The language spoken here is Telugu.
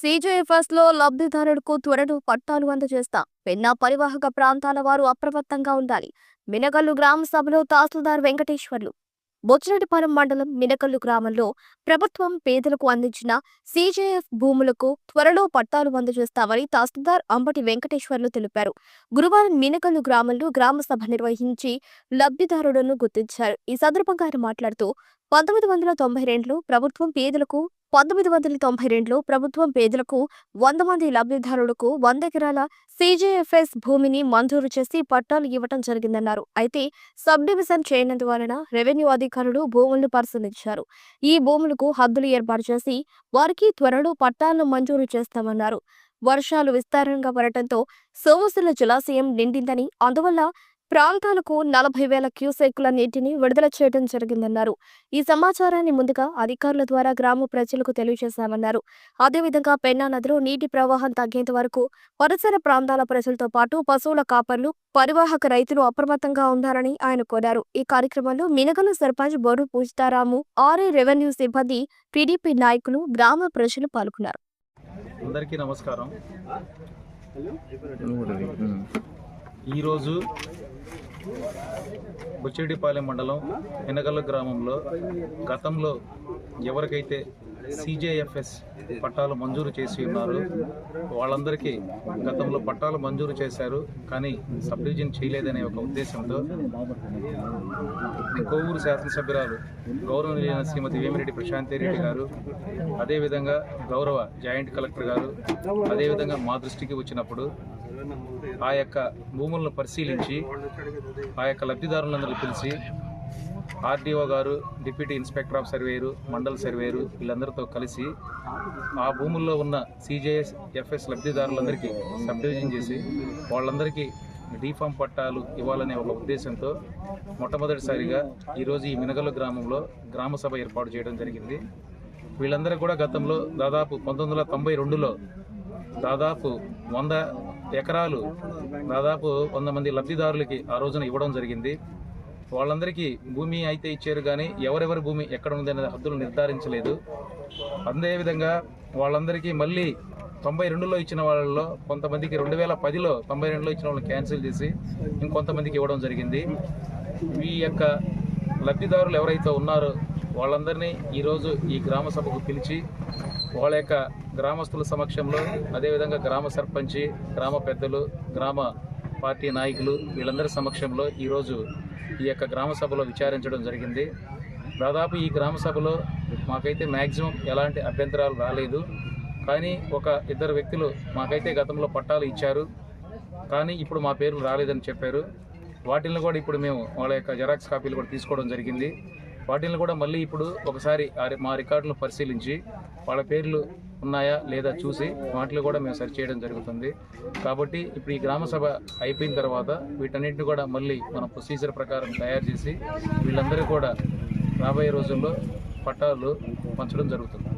సీజేఎఫ్ఎస్లో లబ్ధిదారులకు త్వరను పట్టాలు అందజేస్తాం. పెన్నా పరివాహక ప్రాంతాల వారు అప్రమత్తంగా ఉండాలి. మినగల్లు గ్రామ సభలో తహసీల్దార్ వెంకటేశ్వర్లు. బొచ్చిరెడ్డిపాలెం మండలం మినకల్లు గ్రామంలో ప్రభుత్వం పేదలకు అందించిన సీజేఎఫ్ భూములకు త్వరలో పట్టాలు అందజేస్తామని తహసీల్దార్ అంబటి వెంకటేశ్వర్లు తెలిపారు. గురువారం మినకల్లు గ్రామంలో గ్రామ సభ నిర్వహించి లబ్ధిదారులను గుర్తించారు. ఈ సందర్భంగా ఆయన మాట్లాడుతూ పంతొమ్మిది వందల తొంభై రెండులో ప్రభుత్వం పేదలకు పంతొమ్మిది వందల తొంభై రెండులో ప్రభుత్వం పేదలకు వంద మంది లబ్ధిదారులకు వంద ఎకరాల సీజేఎఫ్ఎస్ భూమిని మంజూరు చేసి పట్టాలు ఇవ్వటం జరిగిందన్నారు. అయితే సబ్ డివిజన్ చేయనందువలన రెవెన్యూ అధికారులు భూములను పరిశీలించారు. ఈ భూములకు హద్దులు ఏర్పాటు చేసి వారికి త్వరలో పట్టాలను మంజూరు చేస్తామన్నారు. వర్షాలు విస్తారంగా పడటంతో సోమసుల జలాశయం నిండిందని అందువల్ల ప్రాంతాలకు నలభై వేల క్యూసెక్కుల నీటిని విడుదల చేయడం జరిగిందన్నారు. ఈ సమాచారాన్ని ముందుగా అధికారుల ద్వారా గ్రామ ప్రజలకు తెలియజేశామన్నారు. అదేవిధంగా పెన్నా నదిలో నీటి ప్రవాహం తగ్గేంత వరకు పరిసర ప్రాంతాల ప్రజలతో పాటు పశువుల కాపర్లు పరివాహక రైతులు అప్రమత్తంగా ఉండాలని ఆయన కోరారు. ఈ కార్యక్రమంలో Minagala sarpanch bore పూజితారాము RA revenue సిబ్బంది టీడీపీ నాయకులు గ్రామ ప్రజలు పాల్గొన్నారు. అందరికీ నమస్కారం. ఈరోజు బుచ్చిరెడ్డిపాలెం మండలం ఎనగల్ల గ్రామంలో గతంలో ఎవరికైతే సిజేఎఫ్ఎస్ పట్టాలు మంజూరు చేసి ఉన్నారు వాళ్ళందరికీ గతంలో పట్టాలు మంజూరు చేశారు కానీ సబ్ డివిజన్ చేయలేదనే ఒక ఉద్దేశంతో కోవూరు శాసనసభ్యురాలు గౌరవనీయులైన శ్రీమతి వేమిరెడ్డి ప్రశాంతి రెడ్డి గారు అదేవిధంగా గౌరవ జాయింట్ కలెక్టర్ గారు అదేవిధంగా మా దృష్టికి వచ్చినప్పుడు ఆ యొక్క భూములను పరిశీలించి ఆ యొక్క లబ్ధిదారులందరూ పిలిచి ఆర్డీఓ గారు డిప్యూటీ ఇన్స్పెక్టర్ ఆఫ్ సర్వేయరు మండల సర్వేయరు వీళ్ళందరితో కలిసి ఆ భూముల్లో ఉన్న సిజేఎస్ ఎఫ్ఎస్ లబ్ధిదారులందరికీ సబ్ డివిజన్ చేసి వాళ్ళందరికీ డీఫామ్ పట్టాలు ఇవ్వాలనే ఒక ఉద్దేశంతో మొట్టమొదటిసారిగా ఈరోజు ఈ మినగలు గ్రామంలో గ్రామ సభ ఏర్పాటు చేయడం జరిగింది. వీళ్ళందరూ కూడా గతంలో దాదాపు పంతొమ్మిది వందల తొంభై రెండులో దాదాపు వంద ఎకరాలు దాదాపు వంద మంది లబ్ధిదారులకి ఆ రోజున ఇవ్వడం జరిగింది. వాళ్ళందరికీ భూమి అయితే ఇచ్చారు కానీ ఎవరెవరి భూమి ఎక్కడ ఉంది అనేది హద్దులు నిర్ధారించలేదు. అదేవిధంగా వాళ్ళందరికీ మళ్ళీ తొంభై రెండులో ఇచ్చిన వాళ్ళలో కొంతమందికి రెండు వేల పదిలో తొంభై రెండులో ఇచ్చిన వాళ్ళని క్యాన్సిల్ చేసి ఇంకొంతమందికి ఇవ్వడం జరిగింది. ఈ యొక్క లబ్ధిదారులు ఎవరైతే ఉన్నారో వాళ్ళందరినీ ఈరోజు ఈ గ్రామ సభకు పిలిచి వాళ్ళ యొక్క గ్రామస్తుల సమక్షంలో అదేవిధంగా గ్రామ సర్పంచి గ్రామ పెద్దలు గ్రామ పార్టీ నాయకులు వీళ్ళందరి సమక్షంలో ఈరోజు ఈ యొక్క గ్రామ సభలో విచారించడం జరిగింది. దాదాపు ఈ గ్రామ సభలో మాకైతే మ్యాక్సిమం ఎలాంటి అభ్యంతరాలు రాలేదు. కానీ ఒక ఇద్దరు వ్యక్తులు మాకైతే గతంలో పట్టాలు ఇచ్చారు. కానీ ఇప్పుడు మా పేర్లు రాలేదని చెప్పారు. వాటిని కూడా ఇప్పుడు మేము వాళ్ళ యొక్క జెరాక్స్ కాపీలు కూడా తీసుకోవడం జరిగింది. వాటిని కూడా మళ్ళీ ఇప్పుడు ఒకసారి మా రికార్డులను పరిశీలించి వాళ్ళ పేర్లు ఉన్నాయా లేదా చూసి వాటిని కూడా మేము సెర్చ్ చేయడం జరుగుతుంది. కాబట్టి ఇప్పుడు ఈ గ్రామ సభ అయిపోయిన తర్వాత వీటన్నిటిని కూడా మళ్ళీ మన ప్రొసీజర్ ప్రకారం తయారు చేసి వీళ్ళందరూ కూడా రాబోయే రోజుల్లో పట్టాలు పంచడం జరుగుతుంది.